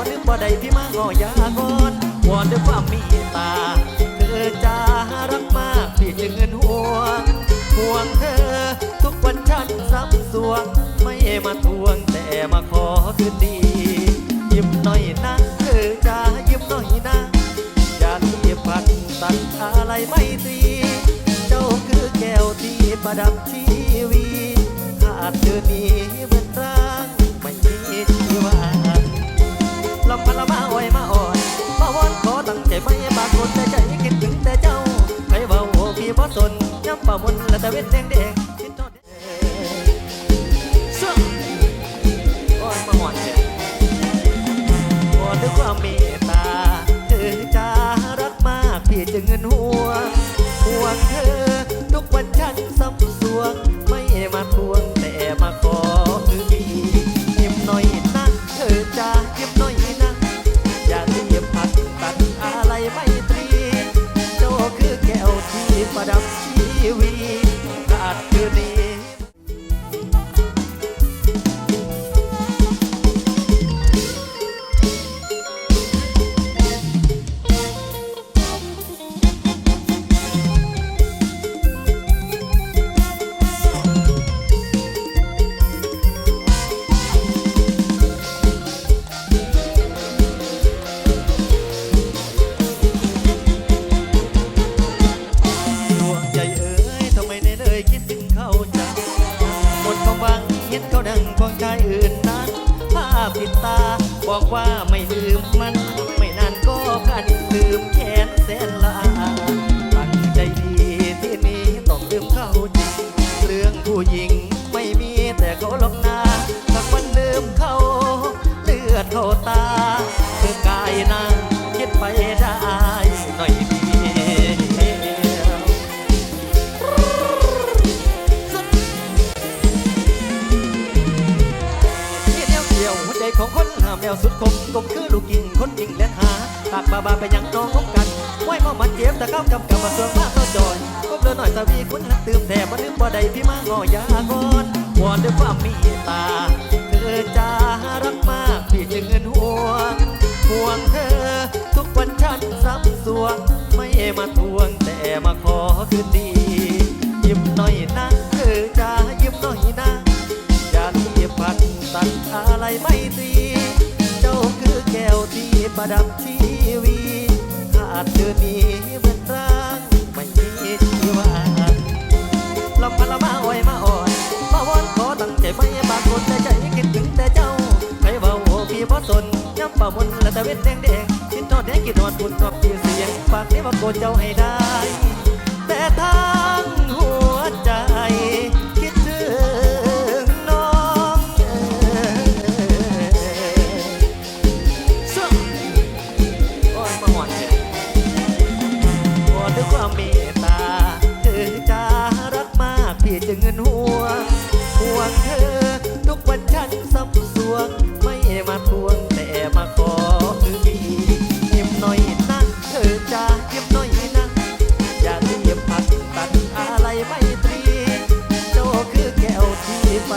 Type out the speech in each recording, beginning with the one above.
บ่ลืมบ่ได้พี่มางอยากอนวอนด้วยความมีตา เธอจะรักมากพี่จึงเงินห่วงห่วงเธอ ทุกวันฉันซ้ำสวง ไม่มาทวงแต่มาขอคืนดียิ้มหน่อยนะเธอจะยิ้มหน่อยนะอย่ารีบพัดตัดอะไรไม่ตีเจ้าคือแก้วที่ประดับชีวีขาดเธอนี้ อยมาอ่อนมาวอนขอตั้งใจไม่บางคนแต่ใจคิดถึงแต่เจ้าใครเบาโอพี่บ่สนย้ำป่ามนและตะเวนแดงแดงคิดทอดซึ่งอ่อนมาอ่อนเนี่ยวอนด้วยความมี เห็นเขาดังของชายอื่นนั้น ภาพติดตาบอกว่าไม่ลืมมัน ไม่นานก็พันลืมแขนแสนลา ของคนหามแนวสุดคมกลมคือลูกกิ่งคนยิงและหาปากบาบาไปยังน้องคบกันไว้มองมันเจ็บแต่เข้ากำกับมาส่วนมากเขาจอยพบเดินหน่อยสวีคุณนักตื่มแต่มาลืมบ่ได้พี่มางอยากอนวอนด้วยความมีตาเธอจะรักมากพี่จึงเงินห่วงห่วงเธอ ทุกวันฉันซ้ำสวงไม่มาทวงแต่มาขอคืนดี ประดับชีวีขาดเธอนี้เหมือนร่างไม่มีชีวาลำพันละมาไว้มาอ่อนมาวอนขอตั้งใจไม่บางคนแต่ใจคิดถึงแต่เจ้าใครเบาโอ้พี่บ่สนย้ำป่ามนและต่เวทแดงแดงคิดทอดแดงคิดนอนปุ่นอบที่เสียงฝากนี้ว่าโกรธเจ้าให้ได้ แต่ทา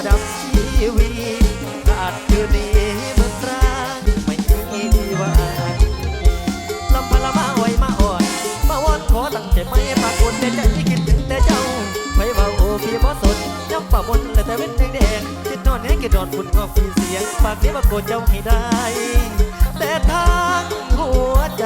ดับชีวิตอาจคืนนี้มื่อนร้งไม่มีวันลำพละมาอ่อมาอ่อนมาวอนขอตั้งใจไม่ปากคนแต่ใจคิดถึงแต่เจ้าไม่ว่าโอ้พี่บ่สนย้ำป่าบนแต่แต่เว้นแดงคิดนอนแห้งคิดนอนฝุ่นงอกฟีเสียง ปากนี้มาโกรธเจ้าให้ได้ แต่ทางหัวใจ